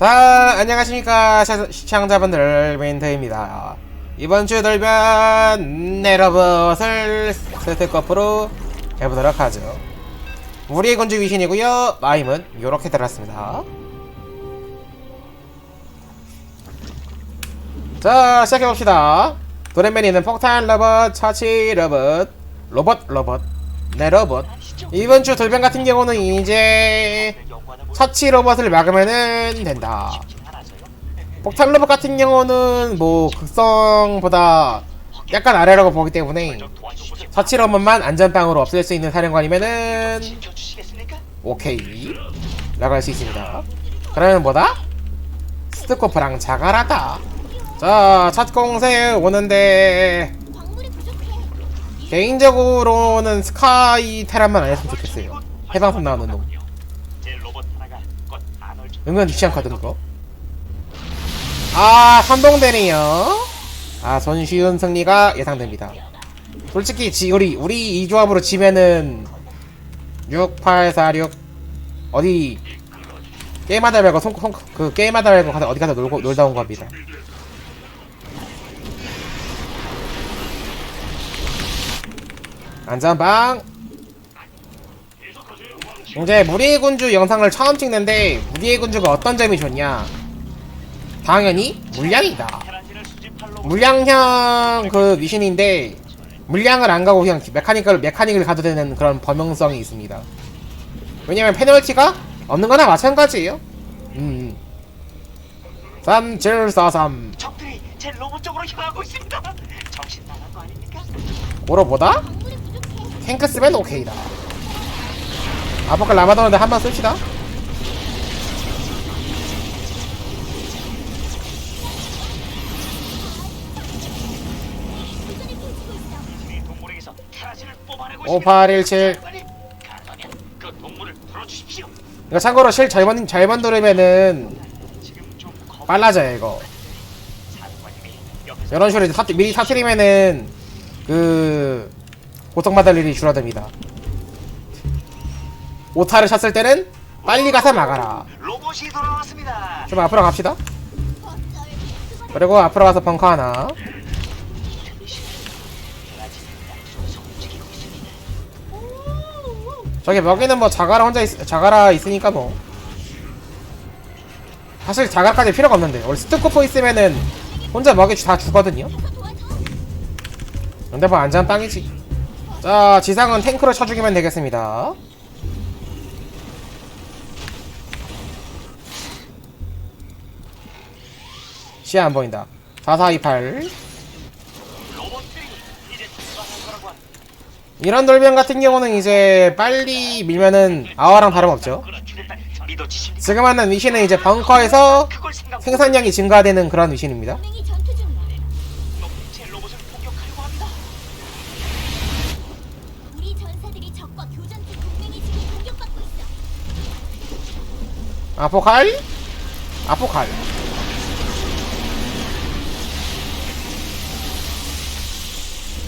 자, 안녕하십니까 시- 시청자분들 멘트입니다. 이번 주 돌변 네러버를 스태커프로 해보도록 하죠. 우리의 군주 위신이고요. 마임은 요렇게 들었습니다. 자, 시작해봅시다. 도레맨이는 폭탄 로봇, 처치 로봇, 로봇 로봇, 네 로봇. 이번 주 돌변 같은 경우는 이제 처치 로봇을 막으면은 된다. 폭탄 로봇 같은 경우는 뭐 극성보다 약간 아래라고 보기 때문에 처치 로봇만 안전빵으로 없앨 수 있는 사령관이면은 오케이 라고 할 수 있습니다. 그러면 뭐다? 스티코프랑 자갈하다. 자, 첫 공세 오는데. 개인적으로는 스카이 테란만 안 했으면 좋겠어요. 해방선 나오는 놈. 은근 귀찮거든 그거. 아, 선동되네요. 아, 손쉬운 승리가 예상됩니다. 솔직히 지 우리 우리 이 조합으로 지면은 6846 어디 게임하다 말고 손, 손, 그 게임하다 말고 어디 가서 놀고 놀다 온 겁니다. 안전방 이제 무리의 군주 영상을 처음 찍는데 무리의 군주가 어떤 점이 좋냐? 당연히 물량이다. 물량형 그 미신인데 물량을 안 가고 그냥 메카닉을 메카닉을 가도 되는 그런 범용성이 있습니다. 왜냐면 페널티가 없는 거나 마찬가지예요. 음 3743 적들이 제 로봇 쪽으로 향하고 있습니다. 정신 나간 거 아닙니까? 오로보다. 탱크 쓰면 오케이다 아빠가 라마도는데 한 번 씁시다 이 동물에게서 테라진을 뽑아내고 5817 있습니다. 가능하면 그 동물을 풀어주십시오. 이거 참고로 실 잘만 잘만 누르면은. 빨라져요 이거 이런 식으로 이제 사, 미리 사트리면은 그 고통받을 일이 줄어듭니다 오타를 쳤을 때는 빨리 가서 막아라 로봇이 돌아왔습니다. 좀 앞으로 갑시다 그리고 앞으로 가서 벙커 하나. 저기 먹이는 뭐 자가라 혼자 있, 자가라 있으니까 뭐 사실 자가까지 필요가 없는데 원래 스투코프 있으면은 혼자 먹이 다 주거든요. 근데 뭐 안전 빵이지 자 지상은 탱크로 쳐죽이면 되겠습니다 시야 안 보인다 4428 로봇들이 이제 출발할 거라고 합니다. 이런 돌변 같은 경우는 이제 빨리 밀면은 아와랑 다름없죠? 지금 하는 위신은 이제 벙커에서. 생산량이 증가되는 그런 위신입니다 적과 교전 중 동맹이 지금 공격받고 있어. 아포칼? 아포칼.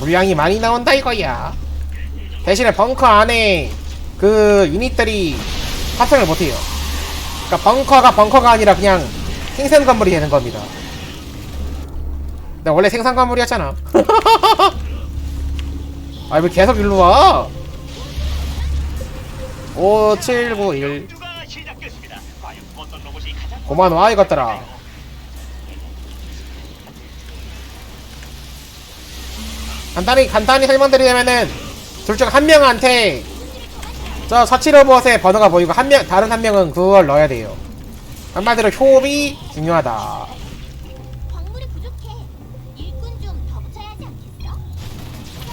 물량이 많이 나온다 이거야. 대신에 벙커 안에 그 유닛들이 파생을 못해요. 그러니까 벙커가 벙커가 아니라 그냥 생산 건물이 되는 겁니다. 근데 원래 생산 건물이었잖아. 아왜 계속 일로 와 5, 7, 9, 1 고마워 이것들아 간단히 간단히 설명드리자면은 둘 중 한 명한테 저 서치로봇의 번호가 보이고 한 명 다른 한 명은 그걸 넣어야 돼요. 한마디로 효율이 중요하다. 광물이 부족해.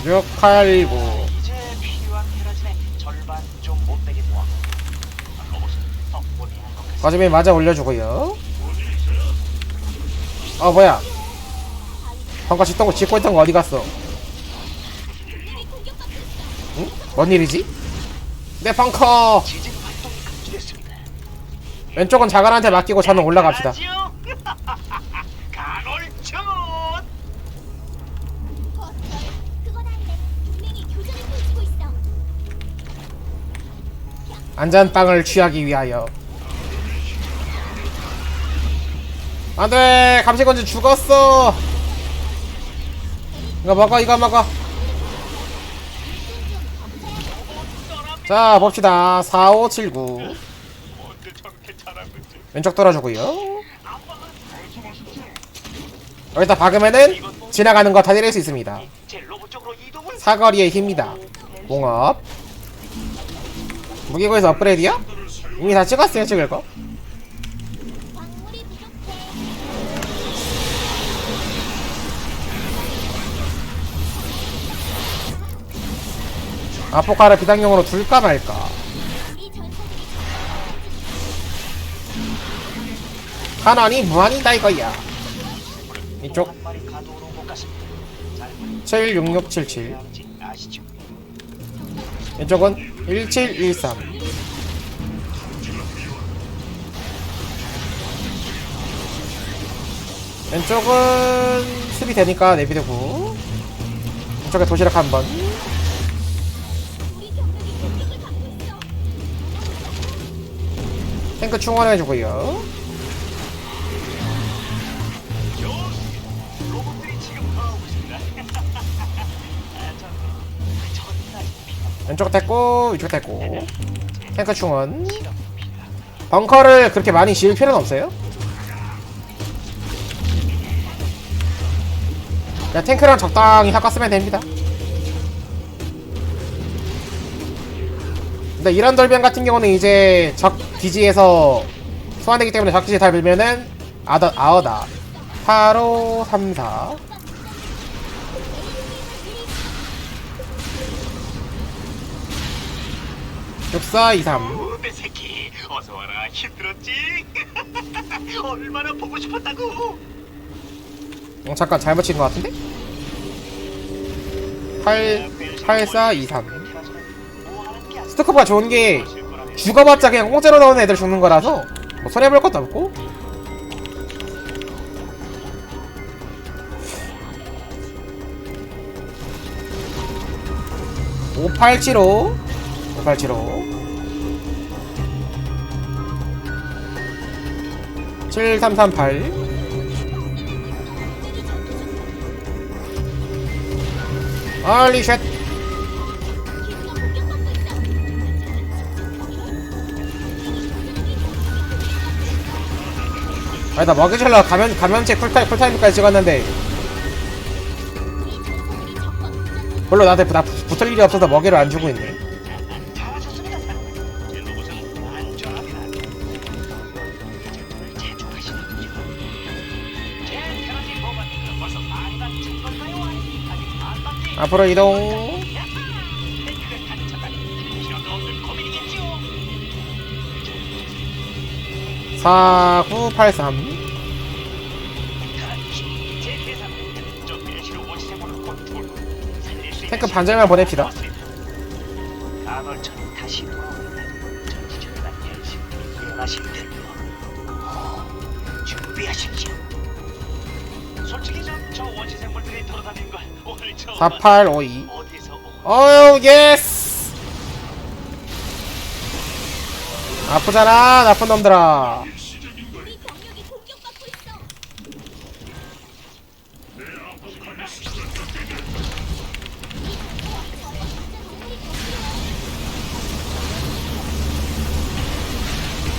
6, 8, 9 거점에 맞아 올려주고요 어 뭐야 벙커 짓던 거 짓고 있던 거 어디 갔어. 응? 뭔 일이지? 내 감지됐습니다. 왼쪽은 자갈한테 맡기고 저는 올라갑시다. 안전빵을 취하기 위하여 안돼 감시건지 죽었어. 이거 먹어 이거 먹어. 자 봅시다. 4579 언제 저렇게 잘하는지. 왼쪽 돌아주고요. 여기다 박으면은 지나가는 거 다 내릴 수 있습니다. 사거리의 힘이다. 공업. 무기고에서 업그레이드야? 이미 다 찍었어요 찍을 거 아포카를 비상용으로 둘까 말까. 탄환이 무한이다 이거야. 이쪽. 한 마리 가도 로봇 같습니다. 잘76677 보이지 아시죠? 이쪽은 1713 왼쪽은 수비 되니까 내비두고. 이쪽에 도시락 한번 탱크 충원해주고요. 저, 첫날 왼쪽 됐고 이쪽 됐고. 탱크 충원. 벙커를 그렇게 많이 지을 필요는 없어요. 그냥 탱크랑 적당히 섞었으면 됩니다 근데 이런 돌변 같은 경우는 이제 적 기지에서 소환되기 때문에 적 기지 다 밀면은 아더, 아어다 8534 6423 오, 내 새끼, 어서 와라. 힘들었지? 얼마나 보고 싶었다고? 어, 잠깐 잘못 친것 같은데? 8, 8423뭐 하는 게 아니야. 스토커가 좋은 게 죽어봤자 그냥 공짜로 나오는 애들 죽는 거라서 뭐 손해볼 것도 없고. (5875) (5875) (7338) 알리 쉣 아니 나 먹이질러 감염 감염체 쿨타임 쿨타임까지 찍었는데 별로 나한테 부- 나 부- 붙을 일이 없어서 먹이를 안 주고 있네. 잘하셨습니 4983 탱크 반절만 보냅시다. 4852 어디서 예스! 아프잖아 나쁜 놈들아 우리 병력이 공격받고 있어.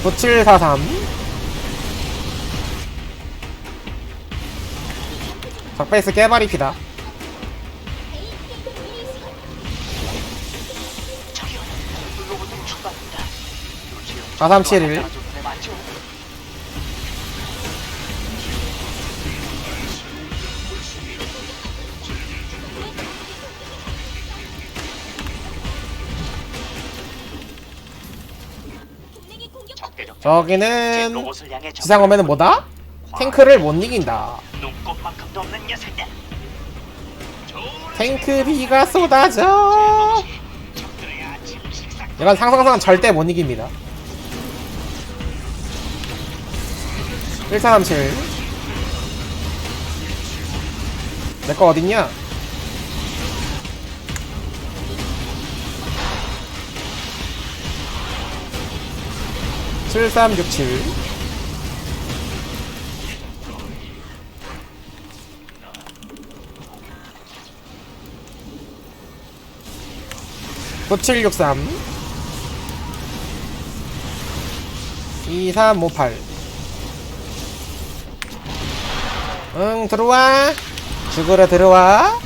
구칠사삼 적베이스 깨버립시다 4371 맞죠? 동맹이 공격 적대적 제 저기는 로봇을 향해 지상 오면은 뭐다? 탱크를 못 이긴다. 탱크 비가 쏟아져 이건 상상상 절대 못 이깁니다 1437 내 거 어딨냐? 7367 9763 2358 응 들어와. 죽으러 들어와.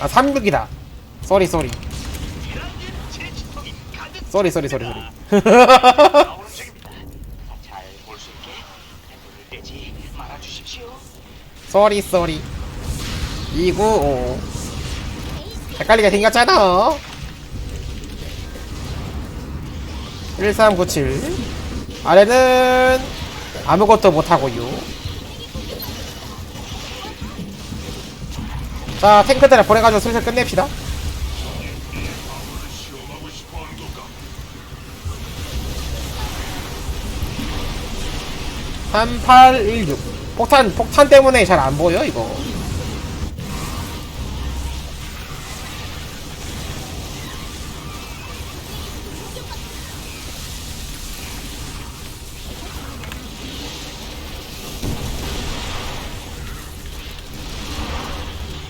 아 36이다. 쏘리 쏘리 쏘리 쏘리 쏘리 쏘리. 쏘리 쏘리 295 헷갈리게 생겼잖아. 1397 아래는 아무것도 못하고요. 자 탱크들을 보내가지고 슬슬 끝냅시다 (3816) 폭탄 폭탄 때문에 잘 안 보여 이거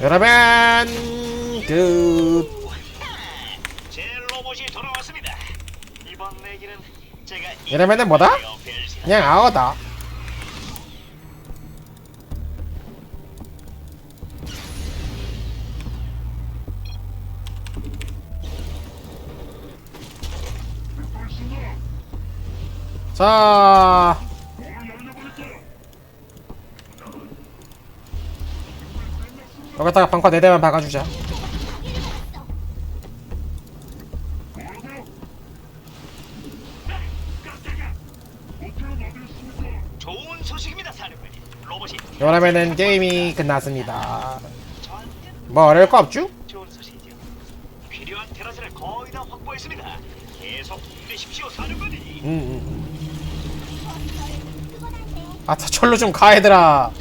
여러분 그 제 로봇이 돌아왔습니다. 이번 내기는 제가 이러면은 뭐다? 그냥 아어다 자 여기다가 방과 4대만 박아주자 좋은 소식입니다, 사령관님. 로봇이 이러면은 게임이 끝났습니다 뭐 어려울 거 없죠? 좋은 소식이죠. 필요한 테라즈를 거의 다 확보했습니다. 계속 힘내십시오, 사령관님. 음, 음. 아, 다 철로 좀 가, 얘들아.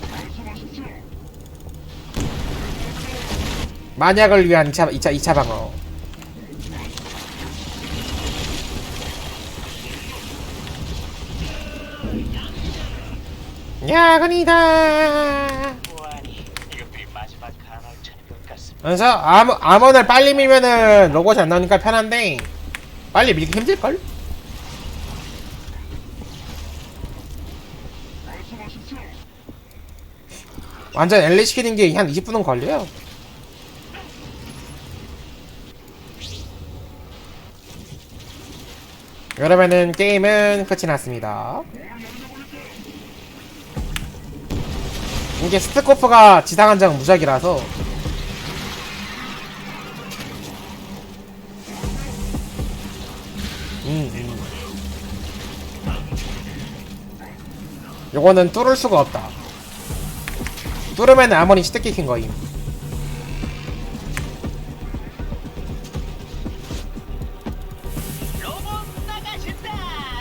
만약을 위한 2차, 2차, 2차 방어. 야근이다. 그래서 암, 암원을 빨리 밀면은 로봇이 안 나오니까 편한데 빨리 밀기 힘들걸? 완전 엘리 시키는 게 한 20분은 걸려요 그러면은 게임은 끝이 났습니다 이게 스트코프가 지상한 장 무작이라서 음, 음. 요거는 뚫을 수가 없다. 뚫으면 시트키 킨 거임.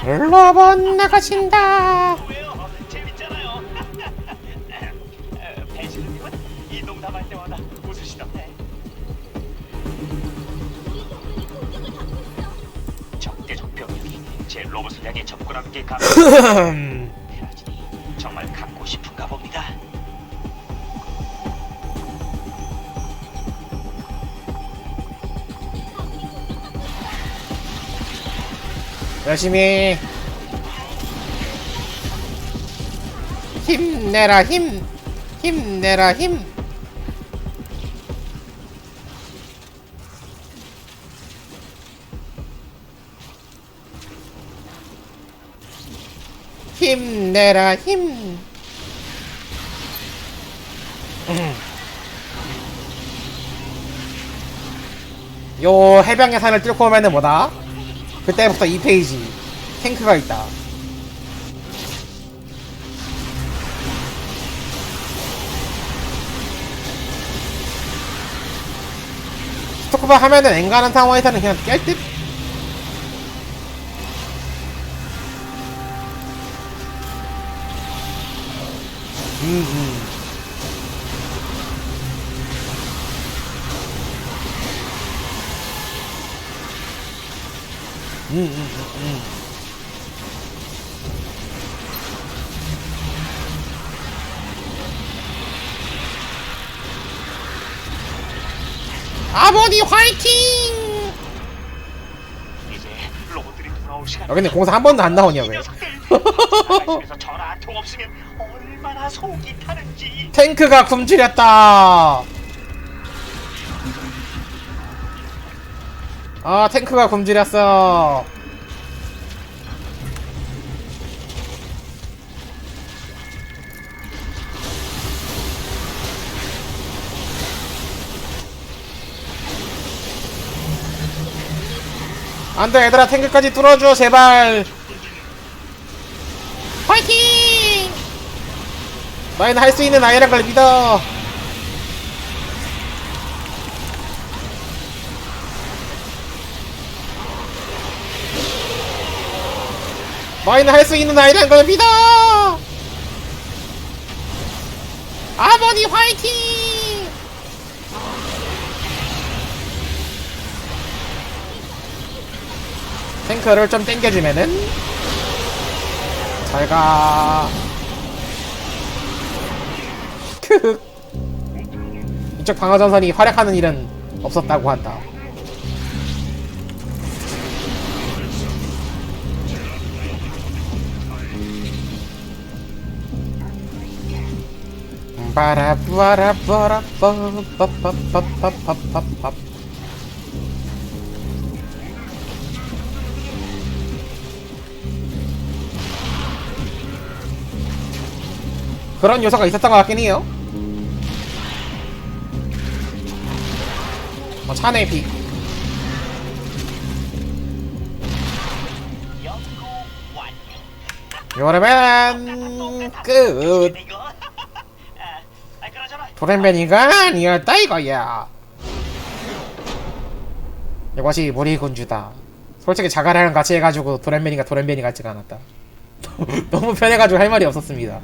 로봇 나가신다. 제 로봇을 향해 접근하는 게 감. 테라진이 정말 갖고 싶은가 봅니다. 열심히 힘내라 힘 힘내라 힘 힘내라 힘 음. 요 해병의 산을 뚫고 오면은 뭐다? 그때부터 2페이지 탱크가 있다 스토커바 하면은 엔간한 상황에서는 그냥 깰듯? 음, 음. 음, 음, 음, 음. 아버지 화이팅! 이제 로봇들이 돌아올 시간. 아 근데 공사 한 번도 안 나오냐 왜? 집에서 전화 한 통 없으면 얼마나 속이 타는지. 탱크가 굶주렸다. 아 탱크가 굶주렸어. 안돼 얘들아 탱크까지 뚫어줘 제발. 파이팅! 너희는 할 수 있는 아이란 걸 믿어. 너희는 할 수 있는 아이란 걸 믿어. 아버지 화이팅! 탱크를 좀 땡겨주면은 잘가. 크흑. 이쪽 방어전선이 활약하는 일은 없었다고 한다. 빠라빠라빠라빠빠빠빠빠빠빠 그런 요소가 있었던 것 같긴 해요. 어, 차내 비 여러분 끝! 도렌베니가 아니었다 이거야. 이것이 무리 군주다. 솔직히 자가라랑 같이 해가지고 도렌베니가 도렌베니 같지가 않았다. 너무 편해가지고 할 말이 없었습니다.